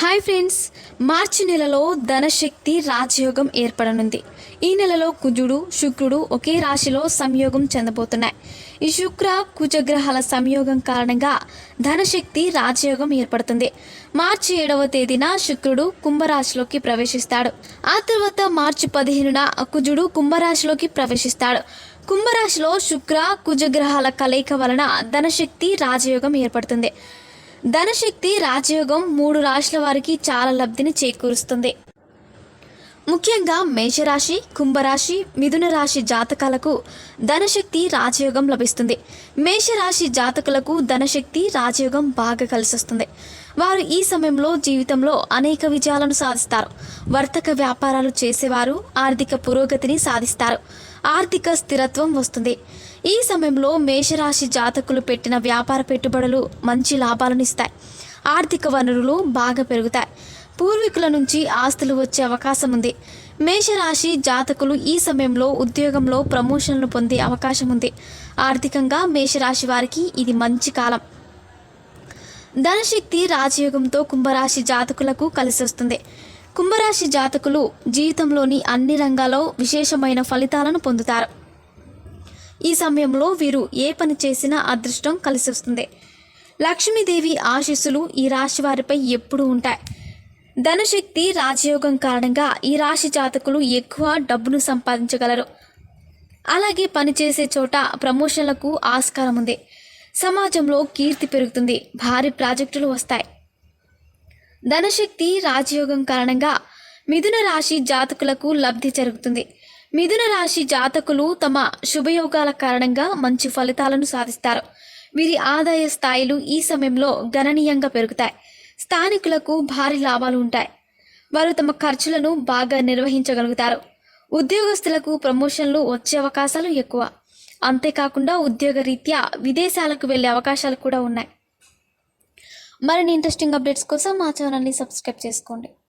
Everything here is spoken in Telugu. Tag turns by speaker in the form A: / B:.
A: హాయ్ ఫ్రెండ్స్ మార్చి నెలలో ధనశక్తి రాజయోగం ఏర్పడనుంది. ఈ నెలలో కుజుడు శుక్రుడు ఒకే రాశిలో సంయోగం చెందబోతున్నాయి. ఈ శుక్ర కుజగ్రహాల సంయోగం కారణంగా ధనశక్తి రాజయోగం ఏర్పడుతుంది. మార్చి ఏడవ తేదీన శుక్రుడు కుంభరాశిలోకి ప్రవేశిస్తాడు. ఆ తర్వాత మార్చి పదిహేనున కుజుడు కుంభరాశిలోకి ప్రవేశిస్తాడు. కుంభరాశిలో శుక్ర కుజగ్రహాల కలయిక వలన ధనశక్తి రాజయోగం ఏర్పడుతుంది. ధనశక్తి రాజయోగం మూడు రాశుల వారికి చాలా లబ్ధిని చేకూరుస్తుంది. ముఖ్యంగా మేషరాశి కుంభరాశి మిథున రాశి జాతకాలకు ధనశక్తి రాజయోగం లభిస్తుంది. మేషరాశి జాతకులకు ధనశక్తి రాజయోగం బాగా కలిసొస్తుంది. వారు ఈ సమయంలో జీవితంలో అనేక విజయాలను సాధిస్తారు. వర్తక వ్యాపారాలు చేసేవారు ఆర్థిక పురోగతిని సాధిస్తారు. ఆర్థిక స్థిరత్వం వస్తుంది. ఈ సమయంలో మేషరాశి జాతకులు పెట్టిన వ్యాపార పెట్టుబడులు మంచి లాభాలను ఇస్తాయి. ఆర్థిక వనరులు బాగా పెరుగుతాయి. పూర్వీకుల నుంచి ఆస్తులు వచ్చే అవకాశం ఉంది. మేషరాశి జాతకులు ఈ సమయంలో ఉద్యోగంలో ప్రమోషన్లు పొందే అవకాశం ఉంది. ఆర్థికంగా మేషరాశి వారికి ఇది మంచి కాలం. ధనశక్తి రాజయోగంతో కుంభరాశి జాతకులకు కలిసి వస్తుంది. కుంభరాశి జాతకులు జీవితంలోని అన్ని రంగాల్లో విశేషమైన ఫలితాలను పొందుతారు. ఈ సమయంలో వీరు ఏ పని చేసినా అదృష్టం కలిసి వస్తుంది లక్ష్మీదేవి ఆశీస్సులు ఈ రాశి వారిపై ఎప్పుడూ ఉంటాయి. ధనశక్తి రాజయోగం కారణంగా ఈ రాశి జాతకులు ఎక్కువ డబ్బును సంపాదించగలరు. అలాగే పనిచేసే చోట ప్రమోషన్లకు ఆస్కారం ఉంది. సమాజంలో కీర్తి పెరుగుతుంది. భారీ ప్రాజెక్టులు వస్తాయి. ధనశక్తి రాజయోగం కారణంగా మిథున రాశి జాతకులకు లబ్ధి జరుగుతుంది. మిథున రాశి జాతకులు తమ శుభయోగాల కారణంగా మంచి ఫలితాలను సాధిస్తారు. వీరి ఆదాయ స్థాయిలు ఈ సమయంలో గణనీయంగా పెరుగుతాయి. స్థానికులకు భారీ లాభాలు ఉంటాయి. వారు తమ ఖర్చులను బాగా నిర్వహించగలుగుతారు. ఉద్యోగస్తులకు ప్రమోషన్లు వచ్చే అవకాశాలు ఎక్కువ. అంతేకాకుండా ఉద్యోగ రీత్యా విదేశాలకు వెళ్ళే అవకాశాలు కూడా ఉన్నాయి. మరిన్ని ఇంట్రెస్టింగ్ అప్డేట్స్ కోసం మా ఛానల్ని సబ్స్క్రైబ్ చేసుకోండి.